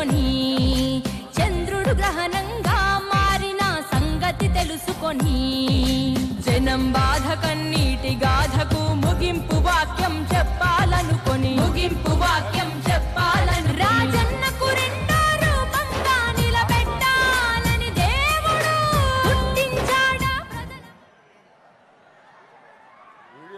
తెలుసుకొని చంద్రుడు గ్రహణంగా మారిన సంగతి తెలుసుకొని జనం బాధ కన్నీటి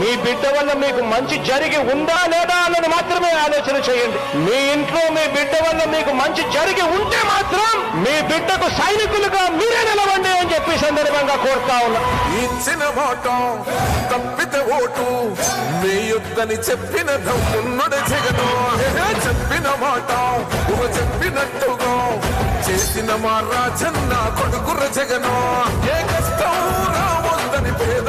మీ బిడ్డ వల్ల మీకు మంచి జరిగి ఉందా లేదా అన్నది మాత్రమే ఆలోచన చేయండి. మీ ఇంట్లో మీ బిడ్డ వల్ల మీకు మంచి జరిగి ఉంటే మాత్రం మీ బిడ్డకు సైనికులుగా మీరే నిలవండి అని చెప్పి సందర్భంగా కోరుతా ఉన్నా. ఇచ్చిన మాట ఓటు మీ యుద్ధని చెప్పిన దమ్మున్నడు జగను చెప్పిన మాట చెప్పినట్టుగా చేసిన మా రాజన్న కొడుకుర జగను. ఏ కష్టం రావద్దని పేద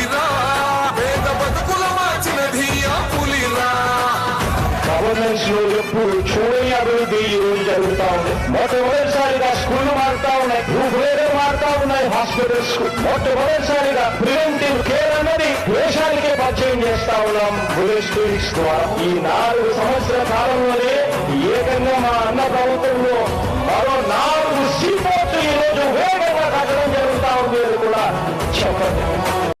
ఈ రోజు జరుగుతా ఉంది. మొట్టమొదటిసారిగా స్కూళ్ళు మారుతా ఉన్నాయి. భూభేదం మారుతా ఉన్నాయి. హాస్పిటల్స్ మొట్టమొదటిసారిగా ప్రివెంటివ్ కేర్ అన్నది దేశానికే పరిచయం చేస్తా ఉన్నాం. బులెట్ క్లినిక్స్ ద్వారా. ఈ నాలుగు సంవత్సరాల కాలంలోనే ఏకంగా మా అన్న ప్రభుత్వంలో మరో నాలుగు సీపోర్ట్లు ఈ రోజు వేగంగా కట్టడం జరుగుతా ఉంది కూడా చెప్పండి.